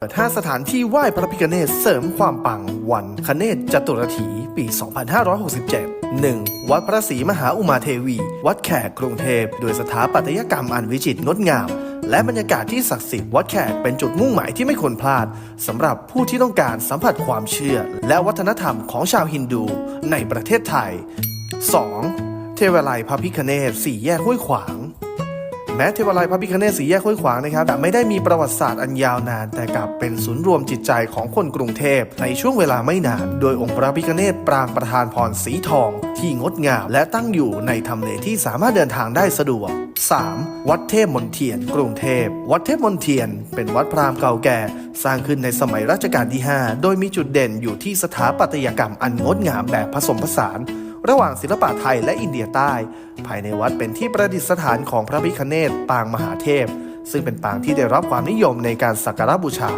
เปิด5สถานที่ไหว้พระพิฆเนศเสริมความปังวันคเนศจตุรถีปี 2567 1. วัดพระศรีมหาอุมาเทวี วัดแขกกรุงเทพ โดยสถาปัตยกรรมอันวิจิตรงดงาม และบรรยากาศที่ศักดิ์สิทธิ์วัดแขกเป็นจุดมุ่งหมายที่ไม่ควรพลาดสำหรับผู้ที่ต้องการสัมผัสความเชื่อ และวัฒนธรรมของชาวฮินดูในประเทศไทย 2. เทวาลัยพระพิฆเนศสี่แยกห้วยขวาง แม้เทวาลัยพระพิฆเนศสีแยกห้วยขวางนะครับแต่ไม่ได้มีประวัติศาสตร์อันยาวนาน แต่กลับเป็นศูนย์รวมจิตใจของคนกรุงเทพในช่วงเวลาไม่นาน โดยองค์พระพิฆเนศปรางประธานพรสีทอง ที่งดงามและตั้งอยู่ในทำเลที่สามารถเดินทางได้สะดวก 3. วัดเทพมนเทียน กรุงเทพ วัดเทพมนเทียน เป็นวัดพราหมณ์เก่าแก่ สร้างขึ้นในสมัยรัชกาลที่ 5 โดยมีจุดเด่นอยู่ที่สถาปัตยกรรมอันงดงามแบบผสมผสาน ระหว่างศิลปะไทยและอินเดียใต้ ภายในวัดเป็นที่ประดิษฐานของพระพิคเนตปางมหาเทพ ซึ่งเป็นปางที่ได้รับความนิยมในการสักการะบูชา